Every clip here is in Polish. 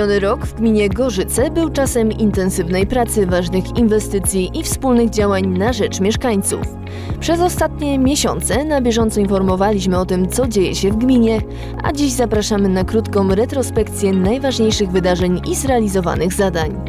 Miniony rok w gminie Gorzyce był czasem intensywnej pracy, ważnych inwestycji i wspólnych działań na rzecz mieszkańców. Przez ostatnie miesiące na bieżąco informowaliśmy o tym, co dzieje się w gminie, a dziś zapraszamy na krótką retrospekcję najważniejszych wydarzeń i zrealizowanych zadań.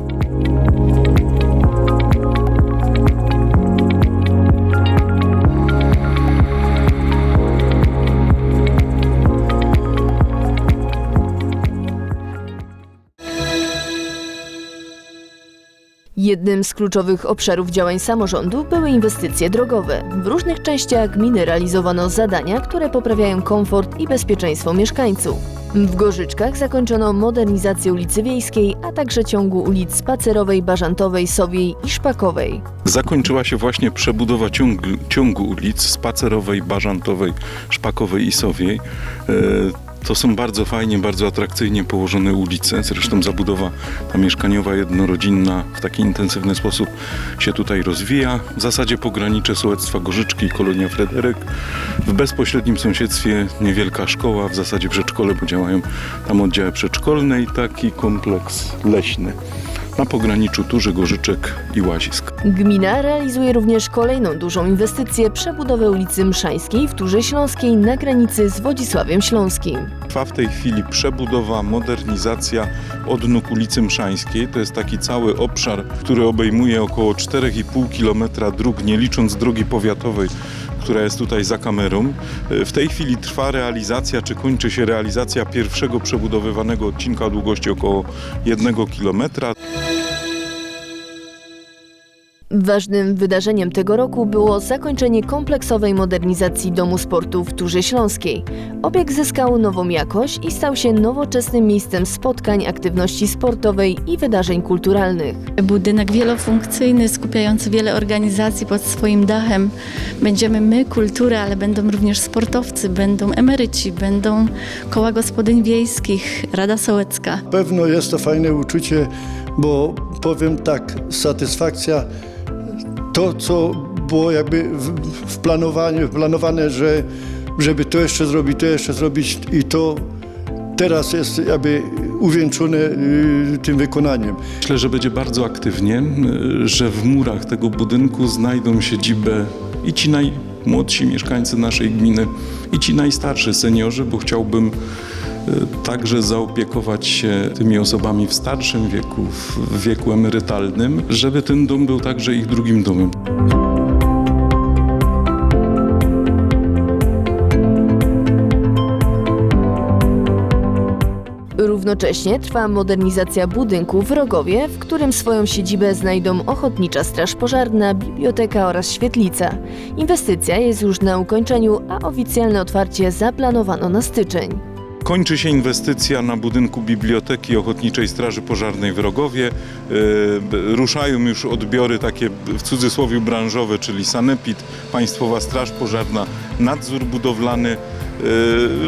Jednym z kluczowych obszarów działań samorządu były inwestycje drogowe. W różnych częściach gminy realizowano zadania, które poprawiają komfort i bezpieczeństwo mieszkańców. W Gorzyczkach zakończono modernizację ulicy Wiejskiej, a także ciągu ulic Spacerowej, Bażantowej, Sowiej i Szpakowej. Zakończyła się właśnie przebudowa ciągu, ciągu ulic Spacerowej, Bażantowej, Szpakowej i Sowiej. E, To są bardzo fajnie, bardzo atrakcyjnie położone ulice. Zresztą zabudowa ta mieszkaniowa, jednorodzinna w taki intensywny sposób się tutaj rozwija. W zasadzie pogranicze sołectwa Gorzyczki i Kolonia Fryderyk. W bezpośrednim sąsiedztwie niewielka szkoła, w zasadzie przedszkole, bo działają tam oddziały przedszkolne i taki kompleks leśny na pograniczu Turzy, Gorzyczek i Łazisk. Gmina realizuje również kolejną dużą inwestycję przebudowę ulicy Mszańskiej w Turze Śląskiej na granicy z Wodzisławiem Śląskim. Trwa w tej chwili przebudowa, modernizacja odnóg ulicy Mszańskiej. To jest taki cały obszar, który obejmuje około 4,5 km dróg, nie licząc drogi powiatowej, która jest tutaj za kamerą. W tej chwili trwa realizacja, czy kończy się realizacja pierwszego przebudowywanego odcinka o długości około 1 km. Ważnym wydarzeniem tego roku było zakończenie kompleksowej modernizacji Domu Sportu w Turze Śląskiej. Obiekt zyskał nową jakość i stał się nowoczesnym miejscem spotkań, aktywności sportowej i wydarzeń kulturalnych. Budynek wielofunkcyjny, skupiający wiele organizacji pod swoim dachem. Będziemy my, kultura, ale będą również sportowcy, będą emeryci, będą koła gospodyń wiejskich, Rada Sołecka. Pewno jest to fajne uczucie, bo powiem tak, satysfakcja, to co było jakby w, planowaniu, planowane, że żeby to jeszcze zrobić, to jeszcze zrobić i to teraz jest jakby uwieńczone y, tym wykonaniem. Myślę, że będzie bardzo aktywnie, y, że w murach tego budynku znajdą siedzibę i ci najmłodsi mieszkańcy naszej gminy, i ci najstarsi seniorzy, bo chciałbym także zaopiekować się tymi osobami w starszym wieku, w wieku emerytalnym, żeby ten dom był także ich drugim domem. Równocześnie trwa modernizacja budynku w Rogowie, w którym swoją siedzibę znajdą Ochotnicza Straż Pożarna, biblioteka oraz świetlica. Inwestycja jest już na ukończeniu, a oficjalne otwarcie zaplanowano na styczeń. Kończy się inwestycja na budynku Biblioteki Ochotniczej Straży Pożarnej w Rogowie. E, Ruszają już odbiory takie w cudzysłowie branżowe, czyli Sanepid, Państwowa Straż Pożarna, nadzór budowlany. E,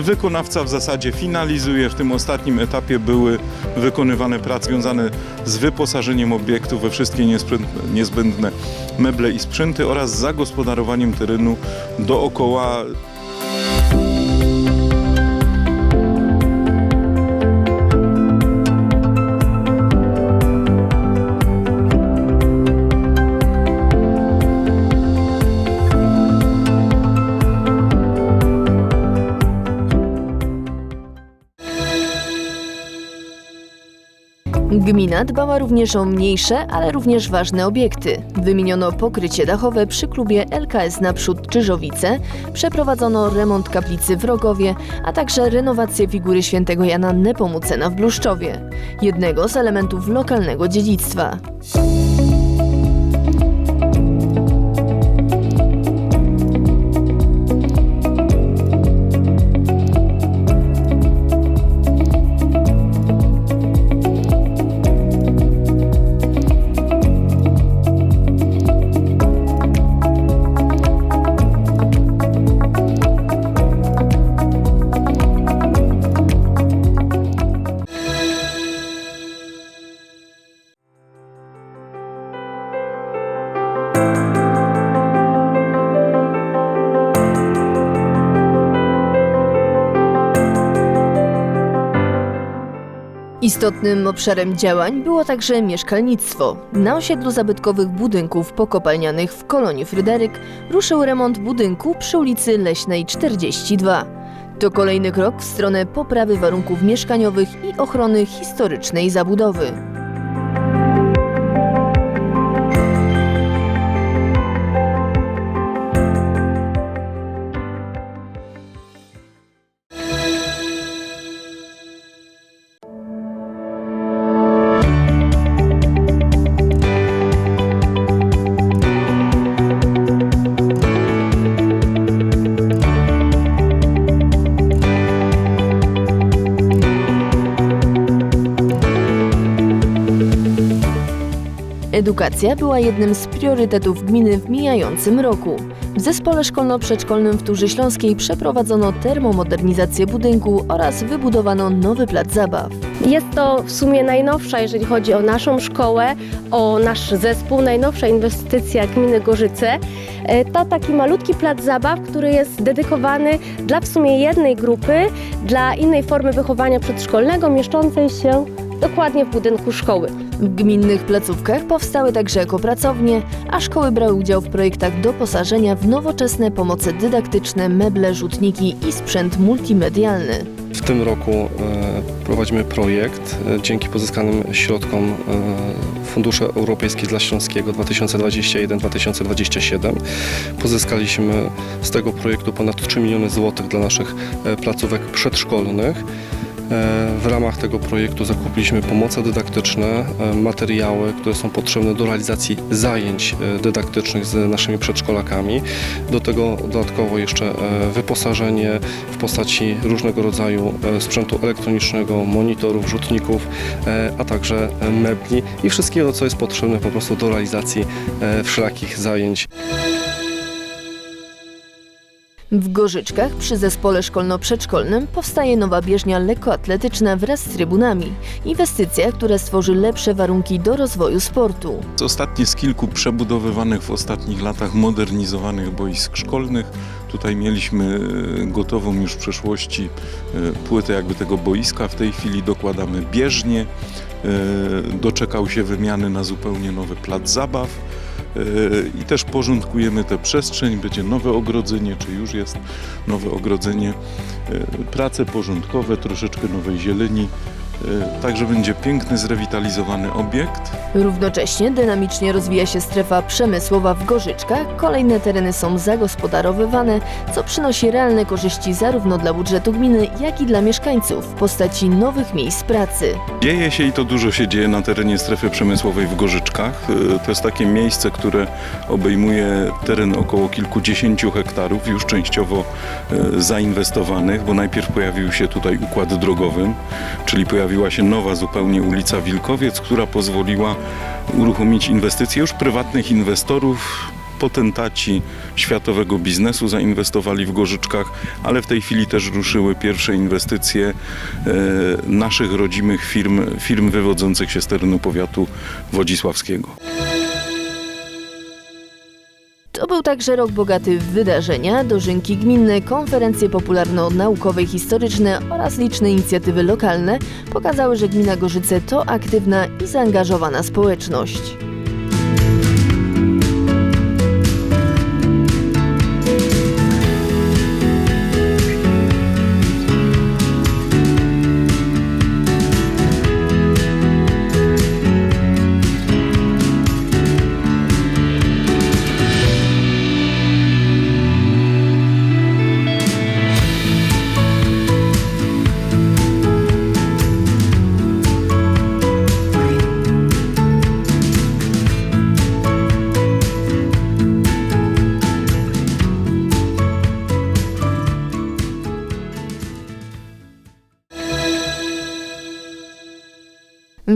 Wykonawca w zasadzie finalizuje. W tym ostatnim etapie były wykonywane prace związane z wyposażeniem obiektu we wszystkie niezbędne meble i sprzęty oraz zagospodarowaniem terenu dookoła Gmina dbała również o mniejsze, ale również ważne obiekty. Wymieniono pokrycie dachowe przy klubie LKS Naprzód Czyżowice, przeprowadzono remont kaplicy w Rogowie, a także renowację figury świętego Jana Nepomucena w Bluszczowie, jednego z elementów lokalnego dziedzictwa. Istotnym obszarem działań było także mieszkalnictwo. Na osiedlu zabytkowych budynków pokopalnianych w kolonii Fryderyk ruszył remont budynku przy ulicy Leśnej 42. To kolejny krok w stronę poprawy warunków mieszkaniowych i ochrony historycznej zabudowy. Edukacja była jednym z priorytetów gminy w mijającym roku. W zespole szkolno-przedszkolnym w Turze Śląskiej przeprowadzono termomodernizację budynku oraz wybudowano nowy plac zabaw. Jest to w sumie najnowsza, jeżeli chodzi o naszą szkołę, o nasz zespół, najnowsza inwestycja gminy Gorzyce. E, To taki malutki plac zabaw, który jest dedykowany dla w sumie jednej grupy, dla innej formy wychowania przedszkolnego, mieszczącej się dokładnie w budynku szkoły. Gminnych placówkach powstały także ekopracownie, a szkoły brały udział w projektach doposażenia w nowoczesne pomoce dydaktyczne, meble, rzutniki i sprzęt multimedialny. W tym roku e, prowadzimy projekt e, dzięki pozyskanym środkom e, Fundusze Europejskie dla Śląskiego 2021-2027. Pozyskaliśmy z tego projektu ponad 3 miliony złotych dla naszych placówek przedszkolnych. E, W ramach tego projektu zakupiliśmy pomoce dydaktyczne, e, materiały, które są potrzebne do realizacji zajęć e, dydaktycznych z naszymi przedszkolakami. Do tego dodatkowo jeszcze wyposażenie w postaci różnego rodzaju sprzętu elektronicznego, monitorów, rzutników, a także mebli i wszystkiego, co jest potrzebne po prostu do realizacji wszelakich zajęć. W Gorzyczkach przy zespole szkolno-przedszkolnym powstaje nowa bieżnia lekkoatletyczna wraz z trybunami. Inwestycja, która stworzy lepsze warunki do rozwoju sportu. Ostatnie z kilku przebudowywanych w ostatnich latach modernizowanych boisk szkolnych. Tutaj mieliśmy e, gotową już w przeszłości e, płytę jakby tego boiska. W tej chwili dokładamy bieżnię. E, Doczekał się wymiany na zupełnie nowy plac zabaw. E, I też porządkujemy tę przestrzeń. Będzie nowe ogrodzenie, czy już jest nowe ogrodzenie. E, Prace porządkowe, troszeczkę nowej zieleni. E, Także będzie piękny, zrewitalizowany obiekt. Równocześnie dynamicznie rozwija się strefa przemysłowa w Gorzyczkach, kolejne tereny są zagospodarowywane, co przynosi realne korzyści zarówno dla budżetu gminy, jak i dla mieszkańców w postaci nowych miejsc pracy. Dzieje się i to dużo się dzieje na terenie strefy przemysłowej w Gorzyczkach. E, To jest takie miejsce, które obejmuje teren około kilkudziesięciu hektarów, już częściowo e, zainwestowanych, bo najpierw pojawił się tutaj układ drogowy, czyli pojawiła się nowa zupełnie ulica Wilkowiec, która pozwoliła uruchomić inwestycje już prywatnych inwestorów. Potentaci światowego biznesu zainwestowali w Gorzyczkach, ale w tej chwili też ruszyły pierwsze inwestycje e, naszych rodzimych firm, firm wywodzących się z terenu powiatu wodzisławskiego. To był także rok bogaty w wydarzenia, dożynki gminne, konferencje popularno-naukowe i historyczne oraz liczne inicjatywy lokalne pokazały, że gmina Gorzyce to aktywna i zaangażowana społeczność.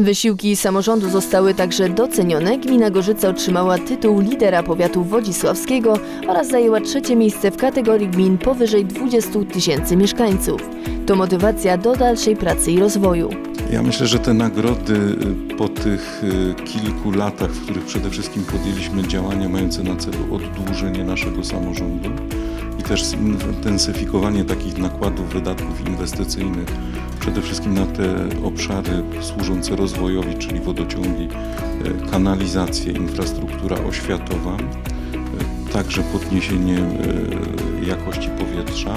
Wysiłki samorządu zostały także docenione. Gmina Gorzyca otrzymała tytuł lidera powiatu wodzisławskiego oraz zajęła trzecie miejsce w kategorii gmin powyżej 20 tysięcy mieszkańców. To motywacja do dalszej pracy i rozwoju. Ja myślę, że te nagrody y, po tych y, kilku latach, w których przede wszystkim podjęliśmy działania mające na celu oddłużenie naszego samorządu i też zintensyfikowanie takich nakładów, wydatków inwestycyjnych, przede wszystkim na te obszary służące rozwojowi, czyli wodociągi, y, kanalizacje, infrastruktura oświatowa, y, także podniesienie y, jakości powietrza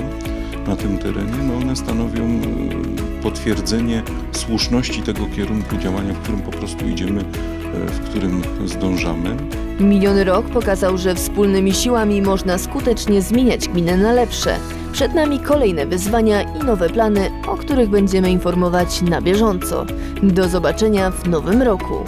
na tym terenie, no one stanowią potwierdzenie słuszności tego kierunku działania, w którym po prostu idziemy, w którym zdążamy. Miniony rok pokazał, że wspólnymi siłami można skutecznie zmieniać gminę na lepsze. Przed nami kolejne wyzwania i nowe plany, o których będziemy informować na bieżąco. Do zobaczenia w nowym roku.